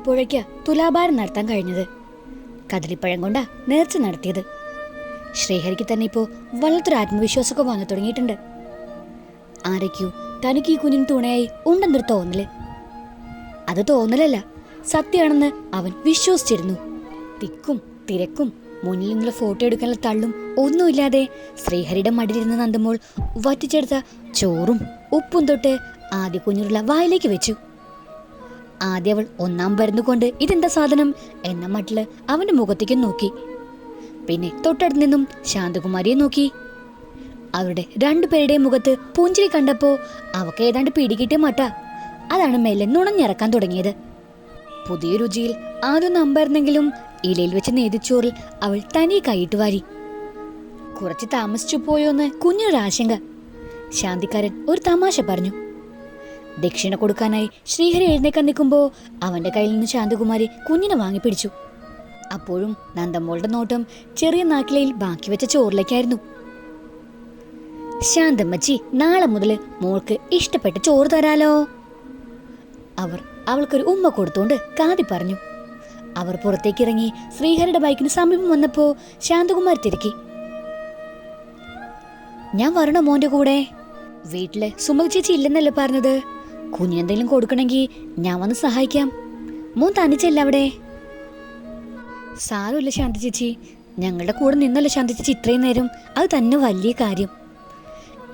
പത്തരയായപ്പോഴേക്ക് തുലാഭാരം നടത്താൻ കഴിഞ്ഞത്. കദളിപ്പഴം കൊണ്ടാ നേർച്ച നടത്തിയത്. ശ്രീഹരിക്ക് തന്നെ ഇപ്പോൾ വല്ലാത്തൊരു ആത്മവിശ്വാസമൊക്കെ വന്നു തുടങ്ങിയിട്ടുണ്ട്. ആരൊക്കെയോ തനിക്ക് ഈ കുഞ്ഞിന് തുണയായി ഉണ്ടെന്നൊരു തോന്നൽ. അത് തോന്നലല്ല സത്യമാണെന്ന് അവൻ വിശ്വസിച്ചിരുന്നു. തിക്കും തിരക്കും മുന്നിൽ നിന്നുള്ള ഫോട്ടോ എടുക്കാനുള്ള തള്ളും ഒന്നുമില്ലാതെ ശ്രീഹരിയുടെ മടിയിലിരുന്ന് നന്ദമോൾ വറ്റിച്ചെടുത്ത ചോറും ഉപ്പും തൊട്ട് ആദ്യ കുഞ്ഞുരുള്ള വായിലേക്ക് വെച്ചു. ആദ്യ അവൾ ഒന്നാം കൊണ്ട് ഇതെന്താ സാധനം എന്ന മട്ടിൽ അവന്റെ മുഖത്തേക്ക് നോക്കി. പിന്നെ തൊട്ടടുത്ത് നിന്നും ശാന്തകുമാരിയെ നോക്കി. അവരുടെ രണ്ടുപേരുടെയും മുഖത്ത് പുഞ്ചിരി കണ്ടപ്പോ അവക്ക് ഏതാണ്ട് പിടികിട്ടിയ മട്ട. അതാണ് മെല്ലെ നുണഞ്ഞിറക്കാൻ തുടങ്ങിയത്. പുതിയ രുചിയിൽ ആദ്യം നമ്പായിരുന്നെങ്കിലും ഇലയിൽ വെച്ച് നേതിച്ചോറിൽ അവൾ തനി കൈയിട്ട് വാരി. കുറച്ച് താമസിച്ചു പോയോന്ന് കുഞ്ഞൊരാശങ്ക. ശാന്തിക്കാരൻ ഒരു തമാശ പറഞ്ഞു. ദക്ഷിണ കൊടുക്കാനായി ശ്രീഹരി എഴുന്നേക്കാൻ നിൽക്കുമ്പോൾ അവന്റെ കയ്യിൽ നിന്ന് ശാന്തകുമാരി കുഞ്ഞിനെ വാങ്ങിപ്പിടിച്ചു അപ്പോഴും നന്ദമ്മോളുടെ നോട്ടം ചെറിയ നാക്കിലയിൽ ബാക്കി വെച്ച ചോറിലേക്കായിരുന്നു. ശാന്തമ്മച്ചി നാളെ മുതൽ മോൾക്ക് ഇഷ്ടപ്പെട്ട ചോറ് തരാലോ. അവർ അവൾക്കൊരു ഉമ്മ കൊടുത്തോണ്ട് കാതി പറഞ്ഞു. അവർ പുറത്തേക്ക് ഇറങ്ങി ശ്രീഹരിയുടെ ബൈക്കിന് സമീപം വന്നപ്പോ ശാന്തകുമാർ തിരക്കി. ഞാൻ വരണോ മോന്റെ കൂടെ? വീട്ടിൽ സുമതി ചേച്ചി ഇല്ലെന്നല്ലേ പറഞ്ഞത്? കുഞ്ഞെന്തെങ്കിലും കൊടുക്കണമെങ്കിൽ ഞാൻ വന്ന് സഹായിക്കാം. മോൻ തനിച്ചല്ല അവിടെ? സാരമില്ല ശാന്തി ചേച്ചി. ഞങ്ങളുടെ കൂടെ നിന്നല്ല ശാന്തി ചേച്ചി ഇത്രയും നേരം. അത് തന്നെ വലിയ കാര്യം.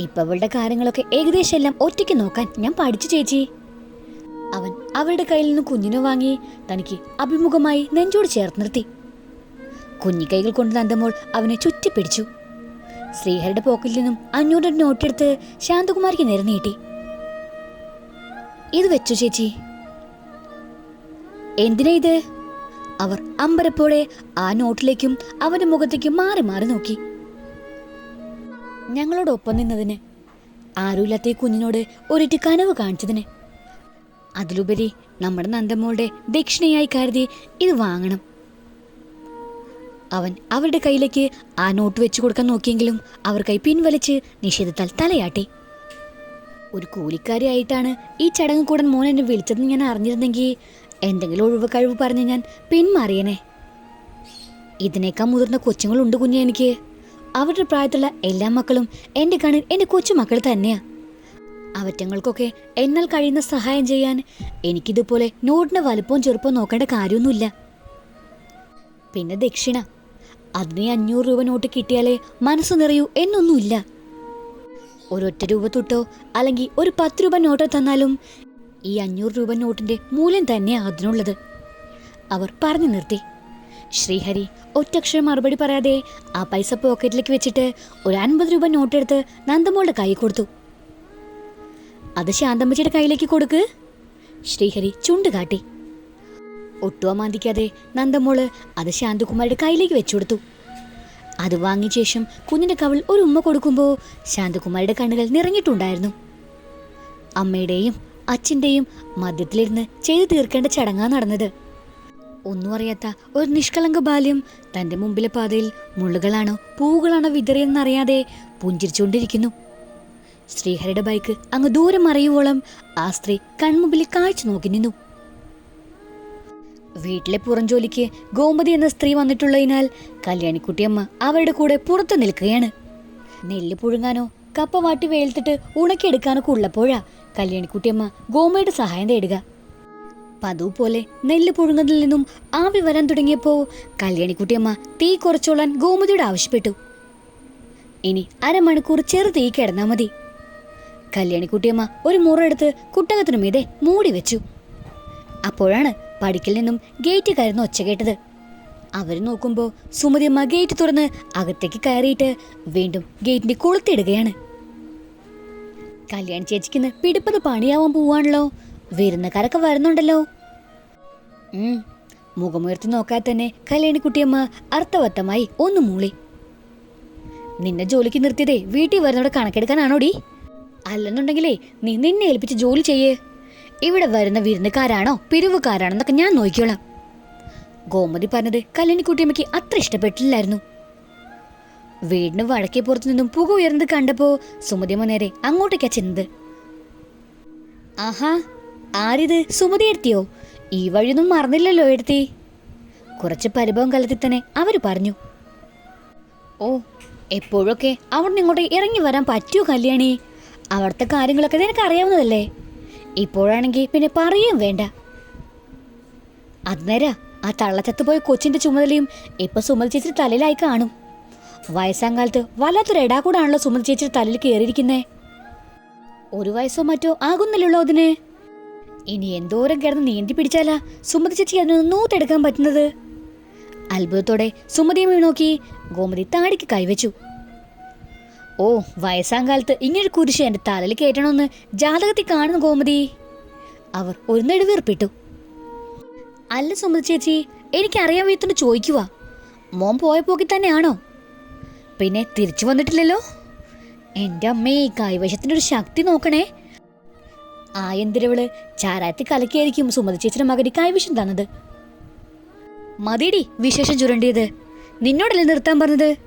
ഇപ്പൊ അവളുടെ കാര്യങ്ങളൊക്കെ ഏകദേശം എല്ലാം ഒറ്റയ്ക്ക് നോക്കാൻ ഞാൻ പഠിച്ചു ചേച്ചി. അവൻ അവളുടെ കയ്യിൽ നിന്ന് കുഞ്ഞിനെ വാങ്ങി തനിക്ക് അഭിമുഖമായി നെഞ്ചോട് ചേർത്ത് നിർത്തി. കുഞ്ഞിക്കൈകൾ കൊണ്ട് നന്ദമോൾ അവനെ ചുറ്റിപ്പിടിച്ചു. ശ്രീഹരിയുടെ പോക്കറ്റിൽ നിന്നും അഞ്ഞൂറ് നോട്ടെടുത്ത് ശാന്തകുമാരിക്ക് നേരെ നീട്ടി. ഇത് വെച്ചു ചേച്ചി. എന്തിനാ ഇത്? അവർ അമ്പരപ്പോടെ ആ നോട്ടിലേക്കും അവന്റെ മുഖത്തേക്കും മാറി മാറി നോക്കി. ഞങ്ങളോടൊപ്പം നിന്നതിന് ആരുമില്ലാത്ത കുഞ്ഞിനോട് ഒരിറ്റ് കനവ് കാണിച്ചതിന്. അതിലുപരി നമ്മുടെ നന്ദമ്മോളുടെ ദക്ഷിണയായി കരുതി ഇത് വാങ്ങണം. അവൻ അവരുടെ കയ്യിലേക്ക് ആ നോട്ട് വെച്ചു കൊടുക്കാൻ നോക്കിയെങ്കിലും അവർ കൈ പിൻവലിച്ച് നിഷേധത്താൽ തലയാട്ടി. ഒരു കൂലിക്കാരിയായിട്ടാണ് ഈ ചടങ്ങ് കൂടാൻ മോൻ എന്നെ വിളിച്ചതെന്ന് ഞാൻ അറിഞ്ഞിരുന്നെങ്കിൽ എന്തെങ്കിലും ഒഴിവ് കഴിവ് പറഞ്ഞ് ഞാൻ പിന്മാറിയനെ. ഇതിനേക്കാൾ മുതിർന്ന കൊച്ചുങ്ങളുണ്ട് കുഞ്ഞെ എനിക്ക്. അവരുടെ പ്രായത്തിലുള്ള എല്ലാ മക്കളും എന്റെ കണ്ണിൽ എന്റെ കൊച്ചുമക്കൾ തന്നെയാ. അവറ്റങ്ങൾക്കൊക്കെ എന്നാൽ കഴിയുന്ന സഹായം ചെയ്യാൻ എനിക്കിതുപോലെ നോടിന്റെ വലുപ്പവും ചെറുപ്പം നോക്കേണ്ട കാര്യമൊന്നുമില്ല. പിന്നെ ദക്ഷിണ അതിന് അഞ്ഞൂറ് രൂപ നോട്ട് കിട്ടിയാലേ മനസ്സ് നിറയൂ എന്നൊന്നുമില്ല. ഒരൊറ്റ രൂപ തൊട്ടോ അല്ലെങ്കിൽ ഒരു പത്ത് രൂപ നോട്ട് തന്നാലും ഈ അഞ്ഞൂറ് രൂപ നോട്ടിന്റെ മൂല്യം തന്നെയാണ് അതിനുള്ളത്. അവർ പറഞ്ഞു നിർത്തി. ശ്രീഹരി ഒറ്റക്ഷരം മറുപടി പറയാതെ ആ പൈസ പോക്കറ്റിലേക്ക് വെച്ചിട്ട് ഒരു അൻപത് രൂപ നോട്ട് എടുത്ത് നന്ദമോളുടെ കൈ കൊടുത്തു. അത് ശാന്തമ്മച്ചിയുടെ കയ്യിലേക്ക് കൊടുക്ക് ശ്രീഹരി ചുണ്ട് കാട്ടി ഒട്ടുവാ മാന്തിക്കാതെ നന്ദമോൾ അത് ശാന്തകുമാരുടെ കയ്യിലേക്ക് വെച്ചു കൊടുത്തു അത് വാങ്ങിയ ശേഷം കുഞ്ഞിന്റെ കവിൾ ഒരു ഉമ്മ കൊടുക്കുമ്പോൾ ശാന്തകുമാരിയുടെ കണ്ണുകൾ നിറഞ്ഞിട്ടുണ്ടായിരുന്നു. അമ്മയുടെയും അച്ഛന്റെയും മദ്യത്തിലിരുന്ന് ചെയ്തു തീർക്കേണ്ട ചടങ്ങാണ് നടന്നത്. ഒന്നും അറിയാത്ത ഒരു നിഷ്കളങ്ക ബാല്യം തന്റെ മുമ്പിലെ പാതയിൽ മുള്ളുകളാണോ പൂവുകളാണോ വിതറിയെന്നറിയാതെ പുഞ്ചിരിച്ചുകൊണ്ടിരിക്കുന്നു. ശ്രീഹരിയുടെ ബൈക്ക് അങ്ങ് ദൂരം അറിയുവോളം ആ സ്ത്രീ കൺമുമ്പിൽ കാഴ്ച നോക്കി നിന്നു. വീട്ടിലെ പുറംജോലിക്ക് ഗോമതി എന്ന സ്ത്രീ വന്നിട്ടുള്ളതിനാൽ കല്യാണിക്കുട്ടിയമ്മ അവരുടെ കൂടെ പുറത്തു നിൽക്കുകയാണ്. നെല്ല് പുഴുങ്ങാനോ കപ്പ വാട്ടി വെയിലത്തിട്ട് ഉണക്കിയെടുക്കാനോ ഉള്ളപ്പോഴാ കല്യാണിക്കുട്ടിയമ്മ ഗോമയുടെ സഹായം തേടുക. പതിവ് പോലെ നെല്ല് പുഴുങ്ങതിൽ നിന്നും ആവി വരാൻ തുടങ്ങിയപ്പോ കല്യാണിക്കുട്ടിയമ്മ തീ കുറച്ചോളാൻ ഗോമതിയോട് ആവശ്യപ്പെട്ടു. ഇനി അരമണിക്കൂർ ചെറു തീ കിടന്നാ മതി. കല്യാണിക്കുട്ടിയമ്മ ഒരു മുറെടുത്ത് കുട്ടകത്തിനു മീതെ മൂടി വെച്ചു. അപ്പോഴാണ് പടിക്കൽ നിന്നും ഗേറ്റ് കയറുന്ന ഒച്ച കേട്ടത്. അവർ നോക്കുമ്പോൾ സുമതിയമ്മ ഗേറ്റ് തുറന്ന് അകത്തേക്ക് കയറിയിട്ട് വീണ്ടും ഗേറ്റിന്റെ കൊളുത്തിടുകയാണ് കല്യാണി ചേച്ചിക്കിന്ന് പിടിപ്പത് പണിയാവാൻ പോവാണല്ലോ. വിരുന്നക്കാരൊക്കെ വരുന്നുണ്ടല്ലോ. മുഖമുയർത്തി നോക്കാതെ തന്നെ കല്യാണിക്കുട്ടിയമ്മ അർത്ഥവത്തമായി ഒന്ന് മൂളി. നിന്നെ ജോലിക്ക് നിർത്തിയതേ വീട്ടിൽ വരുന്നവിടെ കണക്കെടുക്കാനാണോടി? അല്ലെന്നുണ്ടെങ്കിലേ നീ നിന്നെ ഏൽപ്പിച്ച് ജോലി ചെയ്യേ. ഇവിടെ വരുന്ന വിരുന്നുകാരാണോ പിരിവുകാരാണോന്നൊക്കെ ഞാൻ നോക്കിയോളാം ഗോമതി പറഞ്ഞത് കല്യാണിക്കുട്ടിയമ്മയ്ക്ക് അത്ര ഇഷ്ടപ്പെട്ടില്ലായിരുന്നു. വീടിന് വടക്കേ പുറത്തു നിന്നും പുക ഉയർന്നത് കണ്ടപ്പോ സുമതിയമ്മ നേരെ അങ്ങോട്ടേക്കാ ചെന്നത്. ആഹാ ആരിത്? സുമതി എടുത്തിയോ? ഈ വഴിയൊന്നും മറന്നില്ലല്ലോ എടുത്തി. കുറച്ച് പരിഭവം കലത്തിൽ തന്നെ അവർ പറഞ്ഞു. ഓ എപ്പോഴൊക്കെ അവിടെ ഇങ്ങോട്ട് ഇറങ്ങി വരാൻ പറ്റുമോ കല്യാണി. അവിടുത്തെ കാര്യങ്ങളൊക്കെ നിനക്ക് അറിയാവുന്നതല്ലേ ഇപ്പോഴാണെങ്കിൽ പിന്നെ പറയുകയും വേണ്ട. അത് ആ തള്ളച്ചത്ത് പോയ കൊച്ചിന്റെ ചുമതലയും ഇപ്പൊ സുമതി ചേച്ചി തലയിലായി കാണും. വയസ്സാം കാലത്ത് വല്ലാത്തൊരു എടാക്കൂടാണല്ലോ സുമതി ചേച്ചി തലയിൽ കയറിയിരിക്കുന്നേ ഒരു വയസ്സോ മറ്റോ ആകുന്നില്ലല്ലോ അതിന്. ഇനി എന്തോരം കിടന്ന് നീന്തി പിടിച്ചാലാ സുമതി ചേച്ചി അതിന് നൂത്തെടുക്കാൻ പറ്റുന്നത്? അത്ഭുതത്തോടെ സുമതിയെ നോക്കി ഗോമതി താടിക്ക് കൈവച്ചു. ഓ വയസ്സാം കാലത്ത് ഇങ്ങനൊരു കുരിശ് എന്റെ തലയിൽ കയറ്റണമെന്ന് ജാതകത്തിൽ കാണുന്നു ഗോമതി. അവർ ഒരു നെടുവീർപ്പിട്ടു. അല്ല സുമതി ചേച്ചി എനിക്കറിയാൻ വയ്യത്തോണ്ട് ചോദിക്കുക മോൻ പോയ പോക്കി തന്നെയാണോ? പിന്നെ തിരിച്ചു വന്നിട്ടില്ലല്ലോ? എന്റെ അമ്മേ ഈ കൈവശത്തിന്റെ ഒരു ശക്തി നോക്കണേ. ആ എന്തിരവൾ ചാരാത്തി കലക്കിയായിരിക്കും സുമതി ചേച്ചിയുടെ മകന് കൈവശം തന്നത്. മതിയടി വിശേഷം ചുരണ്ടിയത്. നിന്നോടല്ലേ നിർത്താൻ പറഞ്ഞത്?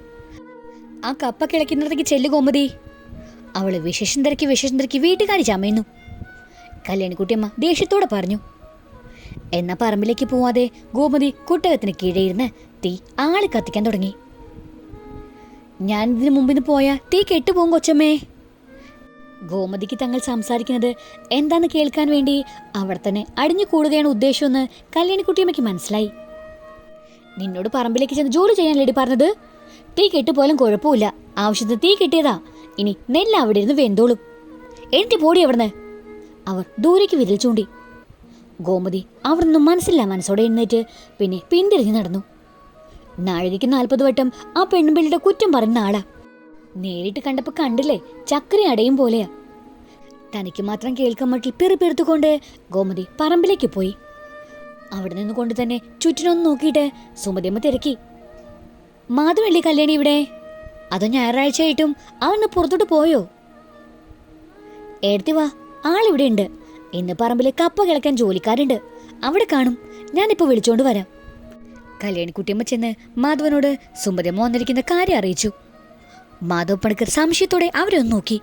ആ കപ്പ കിളയ്ക്കുന്നിടത്തേക്ക് ചെല്ലു കോമതി അവൾ വിശേഷം തിരക്കി വിശേഷം തിരക്കി വീട്ടുകാരി ചമയുന്നു. കല്യാണിക്കുട്ടിയമ്മ ദേഷ്യത്തോടെ പറഞ്ഞു എന്നാ പറമ്പിലേക്ക് പോവാതെ ഗോമതി കുട്ടകത്തിന് കീഴെയിരുന്ന് തീ ആൾ കത്തിക്കാൻ തുടങ്ങി. ഞാൻ ഇതിനു മുമ്പിന്ന് പോയാൽ തീ കെട്ടുപോകും കൊച്ചമ്മേ. ഗോമതിക്ക് തങ്ങൾ സംസാരിക്കുന്നത് എന്താന്ന് കേൾക്കാൻ വേണ്ടി അവിടെ തന്നെ അടിഞ്ഞു കൂടുകയാണ് ഉദ്ദേശമെന്ന് കല്യാണിക്കുട്ടിയമ്മയ്ക്ക് മനസ്സിലായി. നിന്നോട് പറമ്പിലേക്ക് ചെന്ന് ജോലി ചെയ്യാനല്ലേടി പറഞ്ഞത്? തീ കെട്ടുപോലും കുഴപ്പമില്ല. ആവശ്യത്തിന് തീ കിട്ടിയതാ. ഇനി നെല്ല് അവിടെ ഇരുന്ന് വെന്തോളും. എനിക്ക് പോടി അവിടുന്ന്? അവർ ദൂരേക്ക് വിരൽ ചൂണ്ടി. ഗോമതി അവിടെ നിന്നും മനസ്സില്ല മനസ്സോടെ എഴുന്നേറ്റ് പിന്നെ പിന്തിരിഞ്ഞ് നടന്നു. നാഴികയ്ക്ക് നാൽപ്പത് വട്ടം ആ പെൺപിള്ളിയുടെ കുറ്റം പറഞ്ഞ ആളാ. നേരിട്ട് കണ്ടപ്പോ കണ്ടില്ലേ? ചക്കര അടയും പോലെയാ. തനിക്ക് മാത്രം കേൾക്കാൻ മട്ടിൽ പെറുപെറുത്തുകൊണ്ട് ഗോമതി പറമ്പിലേക്ക് പോയി. അവിടെ നിന്നുകൊണ്ട് തന്നെ ചുറ്റിനൊന്ന് നോക്കിയിട്ട് സുമതിയമ്മ തിരക്കി. മാധവല്ലേ കല്യാണി ഇവിടെ? അതോ ഞായറാഴ്ചയായിട്ടും അവന്ന് പുറത്തോട്ട് പോയോ? എടുത്തി വാ ആളിവിടെ ഉണ്ട്. ഇന്ന് പറമ്പിൽ കപ്പ കിളക്കാൻ ജോലിക്കാരുണ്ട്. അവിടെ കാണും. ഞാനിപ്പോ വിളിച്ചോണ്ട് വരാം. കല്യാണിക്കുട്ടിയമ്മ ചെന്ന് മാധവനോട് സുമതിയമ്മ വന്നിരിക്കുന്ന കാര്യം അറിയിച്ചു. മാധവ് പണിക്കർ സംശയത്തോടെ അവരെ ഒന്ന് നോക്കി.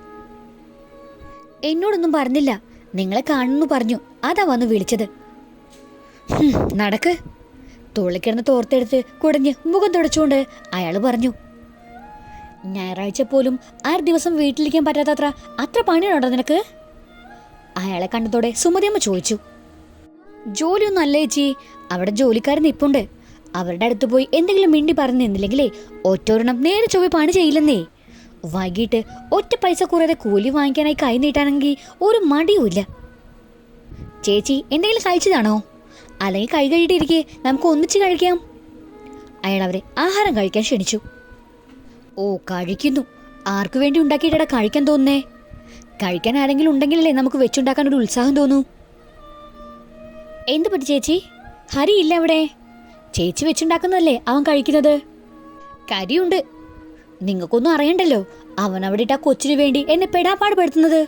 എന്നോടൊന്നും പറഞ്ഞില്ല. നിങ്ങളെ കാണുന്നു പറഞ്ഞു. അതാ വന്ന് വിളിച്ചത്. നടക്ക്. തോളിക്കിടന്ന് തോർത്തെടുത്ത് കുടഞ്ഞ് മുഖം തുടച്ചുകൊണ്ട് അയാൾ പറഞ്ഞു ഞായറാഴ്ച പോലും ആറ് ദിവസം വീട്ടിലിരിക്കാൻ പറ്റാത്തത്ര അത്ര പണിയുണ്ടോ നിനക്ക്? അയാളെ കണ്ടതോടെ സുമതിയമ്മ ചോദിച്ചു ജോലിയൊന്നും അല്ല ചേച്ചി? അവിടെ ജോലിക്കാരൻ നിപ്പുണ്ട്. അവരുടെ അടുത്ത് പോയി എന്തെങ്കിലും മിണ്ടി പറഞ്ഞു നിന്നില്ലെങ്കിലേ ഒറ്റൊരെണ്ണം നേരെ ചൊവ്വ പണി ചെയ്യില്ലെന്നേ. വൈകിട്ട് ഒറ്റ പൈസ കുറയാതെ കൂലി വാങ്ങിക്കാനായി കൈ നീട്ടാണെങ്കിൽ ഒരു മടിയുമില്ല. ചേച്ചി എന്തെങ്കിലും കഴിച്ചതാണോ അല്ലെങ്കിൽ കൈ കഴുകിയിട്ടിരിക്കെ. നമുക്ക് ഒന്നിച്ച് കഴിക്കാം. അയാൾ അവരെ ആഹാരം കഴിക്കാൻ ക്ഷണിച്ചു. ഓ കഴിക്കുന്നു. ആർക്കു വേണ്ടി ഉണ്ടാക്കിയിട്ടാ കഴിക്കാൻ തോന്നുന്നേ? കഴിക്കാൻ ആരെങ്കിലും ഉണ്ടെങ്കിലല്ലേ നമുക്ക് വെച്ചുണ്ടാക്കാൻ ഒരു ഉത്സാഹം തോന്നൂ. എന്ത് പറ്റി ചേച്ചി? ഹരി ഇല്ല അവിടെ. ചേച്ചി വെച്ചുണ്ടാക്കുന്നതല്ലേ അവൻ കഴിക്കുന്നത്? കരിയുണ്ട്. നിങ്ങൾക്കൊന്നും അറിയണ്ടല്ലോ. അവൻ അവിടെ ഇട്ട കൊച്ചിനു വേണ്ടി എന്നെ പെടാപ്പാട് പെടുത്തുന്നത്.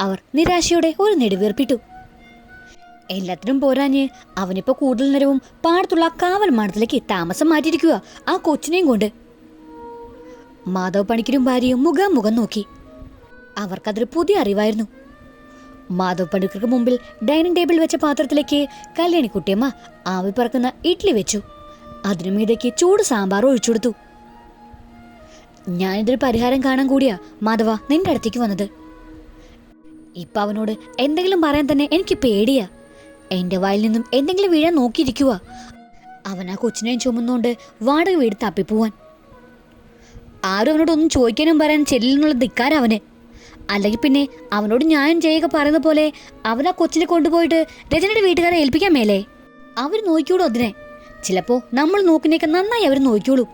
അവർ നിരാശയോടെ ഒരു നെടുവീർപ്പിട്ടു. എല്ലാത്തിനും പോരാഞ്ഞ്. അവനിപ്പോ കൂടുതൽ നേരവും പാടത്തുള്ള കാവൽ മാടത്തിലേക്ക് താമസം മാറ്റിയിരിക്കുക ആ കൊച്ചിനെയും കൊണ്ട്. മാധവ് പണിക്കരും ഭാര്യയും മുഖാമുഖം നോക്കി. അവർക്കതൊരു പുതിയ അറിവായിരുന്നു. മാധവ് പണിക്കർക്ക് മുമ്പിൽ ഡൈനിങ് ടേബിൾ വെച്ച പാത്രത്തിലേക്ക് കല്യാണിക്കുട്ടിയമ്മ ആവി പറക്കുന്ന ഇഡ്ഡലി വെച്ചു. അതിനു മീതേക്ക് ചൂട് സാമ്പാർ ഒഴിച്ചു കൊടുത്തു. ഞാനിതൊരു പരിഹാരം കാണാൻ കൂടിയാ മാധവ നിന്റെ അടുത്തേക്ക് വന്നത്. ഇപ്പൊ അവനോട് എന്തെങ്കിലും പറയാൻ തന്നെ എനിക്ക് പേടിയാ. എന്റെ വായിൽ നിന്നും എന്തെങ്കിലും വീഴാൻ നോക്കിയിരിക്കുക അവൻ ആ കൊച്ചിനെയും ചുമന്നുകൊണ്ട് വാടക വീട് തപ്പിപ്പോവാൻ. ആരും അവനോടൊന്നും ചോദിക്കാനും പറയാൻ ചെല്ലിനുള്ള ധിക്കാരം അവന്. അല്ലെങ്കിൽ പിന്നെ അവനോട് ഞാൻ ചെയ്യുക പറയുന്ന പോലെ അവൻ ആ കൊച്ചിനെ കൊണ്ടുപോയിട്ട് രജനയുടെ വീട്ടുകാരെ ഏൽപ്പിക്കാൻ മേലേ. അവർ നോക്കിയോളൂ അതിനെ. ചിലപ്പോ നമ്മൾ നോക്കുന്നേക്ക് നന്നായി അവർ നോക്കിയോളൂ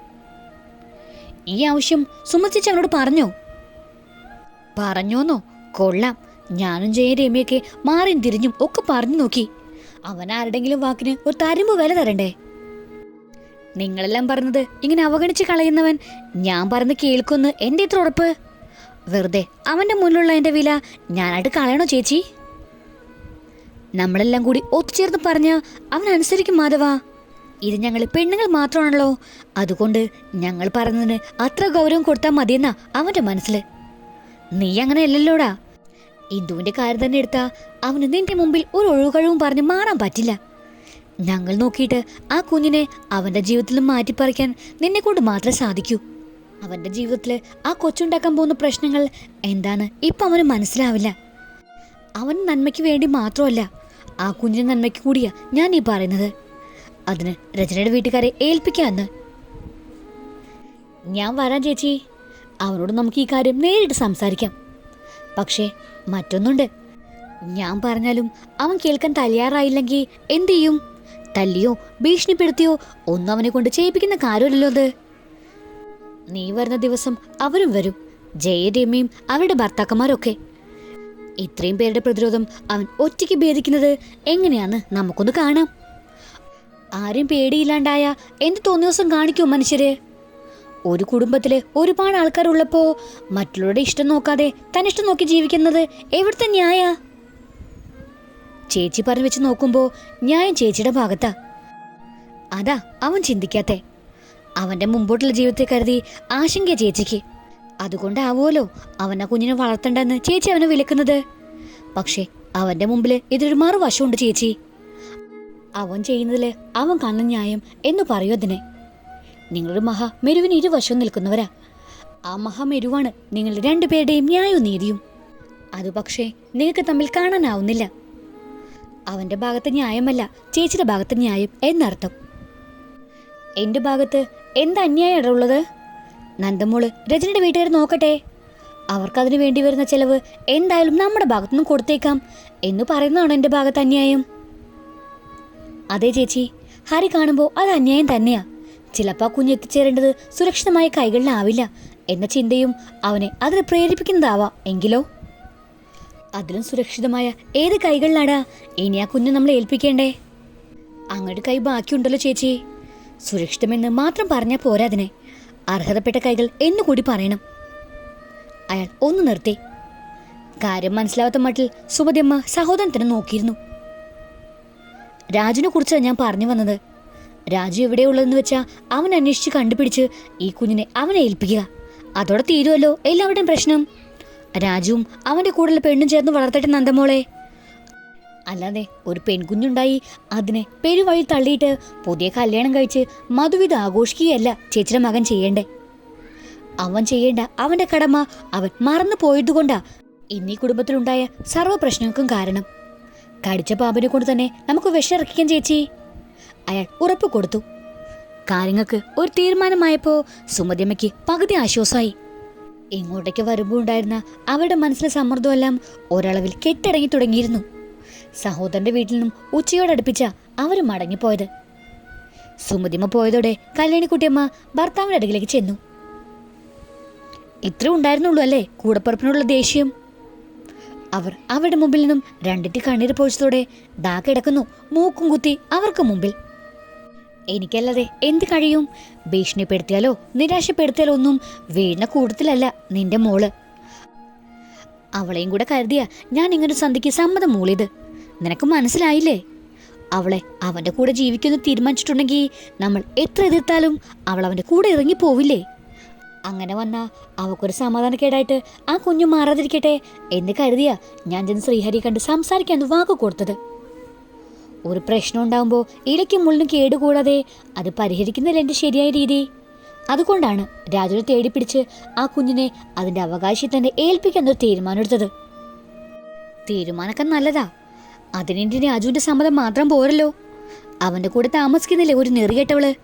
ഈ ആവശ്യം സുമചേച്ചി അവനോട് പറഞ്ഞോ? പറഞ്ഞോന്നോ? കൊള്ളാം. ഞാനും ജയ രമ്യൊക്കെ മാറിയും തിരിഞ്ഞും ഒക്കെ പറഞ്ഞു നോക്കി. അവൻ ആരുടെങ്കിലും വാക്കിന് ഒരു തരുമ്പ് വില തരണ്ടേ? നിങ്ങളെല്ലാം പറഞ്ഞത് ഇങ്ങനെ അവഗണിച്ച് കളയുന്നവൻ ഞാൻ പറഞ്ഞ് കേൾക്കുന്നു. എന്റെ ഇത്ര ഉറപ്പ്? വെറുതെ അവന്റെ മുന്നിലുള്ള എന്റെ വില ഞാനായിട്ട് കളയണോ ചേച്ചി? നമ്മളെല്ലാം കൂടി ഒത്തുചേർന്ന് പറഞ്ഞ അവൻ അനുസരിക്കും മാധവ. ഇത് ഞങ്ങൾ പെണ്ണുങ്ങൾ മാത്രമാണല്ലോ. അതുകൊണ്ട് ഞങ്ങൾ പറഞ്ഞതിന് അത്ര ഗൗരവം കൊടുത്താൽ മതിയെന്നാ അവന്റെ മനസ്സിൽ നീ അങ്ങനെ അല്ലല്ലോടാ. ഇന്ദുവിന്റെ കാര്യം തന്നെ എടുത്താ അവന് നിന്റെ മുമ്പിൽ ഒരു ഒഴുകഴിവും പറഞ്ഞ് മാറാൻ പറ്റില്ല. ഞങ്ങൾ നോക്കിയിട്ട് ആ കുഞ്ഞിനെ അവന്റെ ജീവിതത്തിൽ മാറ്റിപ്പറിക്കാൻ നിന്നെ കൊണ്ട് മാത്രമേ സാധിക്കൂ. അവന്റെ ജീവിതത്തിൽ ആ കൊച്ചുണ്ടാക്കാൻ പോകുന്ന പ്രശ്നങ്ങൾ എന്താണ് ഇപ്പം അവന് മനസ്സിലാവില്ല. അവൻ നന്മയ്ക്ക് വേണ്ടി മാത്രമല്ല ആ കുഞ്ഞിന്റെ നന്മയ്ക്ക് കൂടിയാ ഞാൻ ഈ പറയുന്നത്. അതിന് രചനയുടെ വീട്ടുകാരെ ഏൽപ്പിക്കാന്ന്. ഞാൻ വരാം ചേച്ചി. അവനോട് നമുക്ക് ഈ കാര്യം നേരിട്ട് സംസാരിക്കാം. പക്ഷേ മറ്റൊന്നുണ്ട്. ഞാൻ പറഞ്ഞാലും അവൻ കേൾക്കാൻ തയ്യാറായില്ലെങ്കിൽ എന്തു ചെയ്യും? തല്ലിയോ ഭീഷണിപ്പെടുത്തിയോ ഒന്നും അവനെ കൊണ്ട് ചെയ്യിപ്പിക്കുന്ന കാര്യമല്ലല്ലോ അത്. നീ വരുന്ന ദിവസം അവരും വരും ജയരമ്യയും അവരുടെ ഭർത്താക്കന്മാരൊക്കെ. ഇത്രയും പേരുടെ പ്രതിരോധം അവൻ ഒറ്റയ്ക്ക് ഭേദിക്കുന്നത് എങ്ങനെയാന്ന് നമുക്കൊന്ന് കാണാം. ആരും പേടിയില്ലാണ്ടായ എന്ത് തോന്നിയ ദിവസം കാണിക്കും മനുഷ്യര്. ഒരു കുടുംബത്തിലെ ഒരുപാട് ആൾക്കാരുള്ളപ്പോ മറ്റുള്ളവരുടെ ഇഷ്ടം നോക്കാതെ തന്നിഷ്ടം നോക്കി ജീവിക്കുന്നത് എവിടുത്തെ ന്യായ? ചേച്ചി പറഞ്ഞു വെച്ച് നോക്കുമ്പോൾ ന്യായം ചേച്ചിയുടെ ഭാഗത്താ. അതാ അവൻ ചിന്തിക്കാത്തെ. അവന്റെ മുമ്പോട്ടുള്ള ജീവിതത്തെ കരുതി ആശങ്ക ചേച്ചിക്ക്. അതുകൊണ്ടാവുമല്ലോ അവനെ കുഞ്ഞിനെ വളർത്തണ്ടെന്ന് ചേച്ചി അവനെ വിലക്കുന്നത്. പക്ഷേ അവന്റെ മുമ്പിൽ ഇതൊരു മറുവശമുണ്ട് ചേച്ചി. അവൻ ചെയ്യുന്നതിൽ അവൻ കാണുന്ന ന്യായം എന്ന് പറയൂ അതിനെ. നിങ്ങളൊരു മഹാ മെരുവിന് ഇരുവശവും നിൽക്കുന്നവരാ. ആ മഹാമെരുവാണ് നിങ്ങളുടെ രണ്ടുപേരുടെയും ന്യായവും നീതിയും. അത് പക്ഷേ നിങ്ങൾക്ക് തമ്മിൽ കാണാനാവുന്നില്ല. അവന്റെ ഭാഗത്ത് ന്യായമല്ല ചേച്ചിയുടെ ഭാഗത്ത് ന്യായം എന്നർത്ഥം. എന്റെ ഭാഗത്ത് എന്ത് അന്യായം ഉള്ളത് നന്ദമോൾ രജനിയുടെ വീട്ടുകാർ നോക്കട്ടെ. അവർക്കതിനു വേണ്ടി വരുന്ന ചെലവ് എന്തായാലും നമ്മുടെ ഭാഗത്തുനിന്ന് കൊടുത്തേക്കാം എന്ന് പറയുന്നതാണ് എന്റെ ഭാഗത്ത് അന്യായം. അതെ ചേച്ചി ഹരി കാണുമ്പോൾ അത് അന്യായം തന്നെയാ. ചിലപ്പോൾ കുഞ്ഞ് എത്തിച്ചേരേണ്ടത് സുരക്ഷിതമായ കൈകളിലാവില്ല എന്ന ചിന്തയും അവനെ അതിന് പ്രേരിപ്പിക്കുന്നതാവാം എങ്കിലോ? അതിലും സുരക്ഷിതമായ ഏത് കൈകളിലാടാ? ഇനി ആ കുഞ്ഞ് നമ്മൾ ഏൽപ്പിക്കേണ്ടേ? അങ്ങോട്ട് കൈ ബാക്കിയുണ്ടല്ലോ ചേച്ചി. സുരക്ഷിതമെന്ന് മാത്രം പറഞ്ഞാൽ പോരാ അതിനെ. അർഹതപ്പെട്ട കൈകൾ എന്നുകൂടി പറയണം. അയാൾ ഒന്ന് നിർത്തി. കാര്യം മനസ്സിലാവാത്ത മട്ടിൽ സുമതിയമ്മ സഹോദരത്തിന് നോക്കിയിരുന്നു. രാജുവിനെ കുറിച്ചാണ് ഞാൻ പറഞ്ഞു വന്നത്. രാജു എവിടെയുള്ളതെന്ന് വെച്ചാൽ അവൻ അന്വേഷിച്ച് കണ്ടുപിടിച്ച് ഈ കുഞ്ഞിനെ അവനെ ഏൽപ്പിക്കുക. അതോടെ തീരുമല്ലോ എല്ലാവരുടെയും പ്രശ്നം. രാജുവും അവന്റെ കൂടെയുള്ള പെണ്ണും ചേർന്ന് വളർത്തട്ടെ നന്ദമോളെ. അല്ലാതെ ഒരു പെൺകുഞ്ഞുണ്ടായി അതിനെ പെരുവഴി തള്ളിയിട്ട് പുതിയ കല്യാണം കഴിച്ച് മധുവിധ ആഘോഷിക്കുകയല്ല ചേച്ചിയുടെ മകൻ ചെയ്യേണ്ടേ. അവൻ ചെയ്യേണ്ട അവന്റെ കടമ അവൻ മറന്നു പോയതുകൊണ്ടാ ഇന്നീ കുടുംബത്തിലുണ്ടായ സർവ പ്രശ്നങ്ങൾക്കും കാരണം. കടിച്ച പാമ്പിനെ കൊണ്ട് തന്നെ നമുക്ക് വിഷമിറക്കിക്കാൻ ചേച്ചി. അയാൾ ഉറപ്പ് കൊടുത്തു. കാര്യങ്ങൾക്ക് ഒരു തീരുമാനമായപ്പോ സുമതിയമ്മയ്ക്ക് പകുതി ആശ്വാസമായി. ഇങ്ങോട്ടേക്ക് വരുമ്പോൾ ഉണ്ടായിരുന്ന അവരുടെ മനസ്സിലെ സമ്മർദ്ദമെല്ലാം ഒരളവിൽ കെട്ടടങ്ങി തുടങ്ങിയിരുന്നു. സഹോദരന്റെ വീട്ടിൽ നിന്നും ഉച്ചയോടടുപ്പിച്ച അവർ മടങ്ങിപ്പോയത്. സുമതിമ്മ പോയതോടെ കല്യാണിക്കുട്ടിയമ്മ ഭർത്താവിന്റെ അടുക്കിലേക്ക് ചെന്നു. ഇത്രയും ഉണ്ടായിരുന്നുള്ളൂ അല്ലേ കൂടപ്പുറപ്പിനുള്ള ദേഷ്യം? അവർ അവരുടെ മുമ്പിൽ നിന്നും രണ്ടിട്ട് കണ്ണീര് പൊഴിച്ചതോടെ ദാ കിടക്കുന്നു. മൂക്കും കുത്തി അവർക്ക് മുമ്പിൽ. എനിക്കല്ലാതെ എന്ത് കഴിയും? ഭീഷണിപ്പെടുത്തിയാലോ നിരാശപ്പെടുത്തിയാലോ ഒന്നും വീണ കൂട്ടത്തിലല്ല നിന്റെ മോൾ. അവളെയും കൂടെ കരുതിയ ഞാൻ ഇങ്ങനൊരു സന്ധിക്ക് സമ്മതം മൂളിയത്. നിനക്ക് മനസ്സിലായില്ലേ? അവളെ അവന്റെ കൂടെ ജീവിക്കുമെന്ന് തീരുമാനിച്ചിട്ടുണ്ടെങ്കിൽ നമ്മൾ എത്ര എതിർത്താലും അവൾ അവന്റെ കൂടെ ഇറങ്ങി പോവില്ലേ? അങ്ങനെ വന്നാ അവക്കൊരു സമാധാനക്കേടായിട്ട് ആ കുഞ്ഞു മാറാതിരിക്കട്ടെ എന്ന് കരുതിയ ഞാൻ ചെന്ന് ശ്രീഹരി കണ്ട് സംസാരിക്കാൻ വാക്ക് കൊടുത്തത്. ഒരു പ്രശ്നം ഉണ്ടാകുമ്പോൾ ഇടയ്ക്ക് മുള്ളിനും കേടുകൂടാതെ അത് പരിഹരിക്കുന്നില്ല എന്റെ ശരിയായ രീതി. അതുകൊണ്ടാണ് രാജുവിനെ തേടിപ്പിടിച്ച് ആ കുഞ്ഞിനെ അതിന്റെ അവകാശി തന്നെ ഏൽപ്പിക്കാൻ ഒരു തീരുമാനമെടുത്തത്. തീരുമാനമൊക്കെ നല്ലതാ. അതിനെന്റെ രാജുവിന്റെ സമ്മതം മാത്രം പോരല്ലോ. അവന്റെ കൂടെ താമസിക്കുന്നില്ലേ ഒരു നെറികെട്ടവൾ?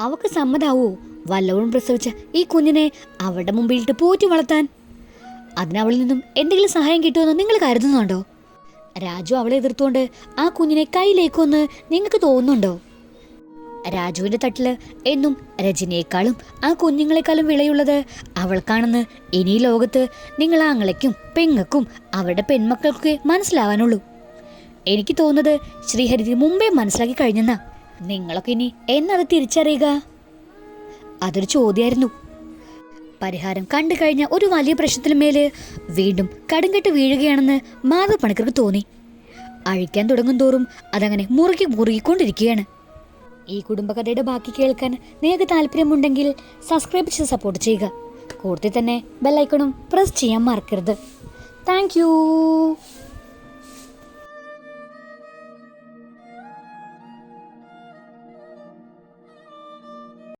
അവക്ക് സമ്മതാവോ? വല്ലവളും പ്രസവിച്ച ഈ കുഞ്ഞിനെ അവളുടെ മുമ്പിലിട്ട് പോറ്റി വളർത്താൻ? അതിനവളിൽ നിന്നും എന്തെങ്കിലും സഹായം കിട്ടുമെന്ന് നിങ്ങൾ കരുതുന്നുണ്ടോ? രാജു അവളെ എതിർത്തുകൊണ്ട് ആ കുഞ്ഞിനെ കയ്യിലേക്കൊന്ന് നിങ്ങൾക്ക് തോന്നുന്നുണ്ടോ? രാജുവിന്റെ തട്ടിൽ എന്നും രജനിയേക്കാളും ആ കുഞ്ഞുങ്ങളെക്കാളും വിളയുള്ളത് അവൾക്കാണെന്ന് ഇനി ലോകത്ത് നിങ്ങൾ ആങ്ങളയ്ക്കും പെങ്ങക്കും അവരുടെ പെൺമക്കൾക്കൊക്കെ മനസ്സിലാവാനുള്ളൂ. എനിക്ക് തോന്നുന്നത് ശ്രീഹരി മുമ്പേ മനസ്സിലാക്കി കഴിഞ്ഞെന്നാ. നിങ്ങളൊക്കെ ഇനി എന്നത് തിരിച്ചറിയുക? അതൊരു ചോദ്യമായിരുന്നു. പരിഹാരം കണ്ടു കഴിഞ്ഞ ഒരു വലിയ പ്രശ്നത്തിന് മേൽ വീണ്ടും കടുങ്കെട്ട് വീഴുകയാണെന്ന് മാധവ പണിക്കർക്ക് തോന്നി. അഴിക്കാൻ തുടങ്ങും തോറും അതങ്ങനെ മുറുകി മുറുകിക്കൊണ്ടിരിക്കുകയാണ്. ഈ കുടുംബകഥയുടെ ബാക്കി കേൾക്കാൻ നിങ്ങൾക്ക് താല്പര്യമുണ്ടെങ്കിൽ സബ്സ്ക്രൈബ് ചെയ്ത് സപ്പോർട്ട് ചെയ്യുക. കൂടുതൽ തന്നെ ബെല്ലൈക്കണും പ്രസ് ചെയ്യാൻ മറക്കരുത്. താങ്ക്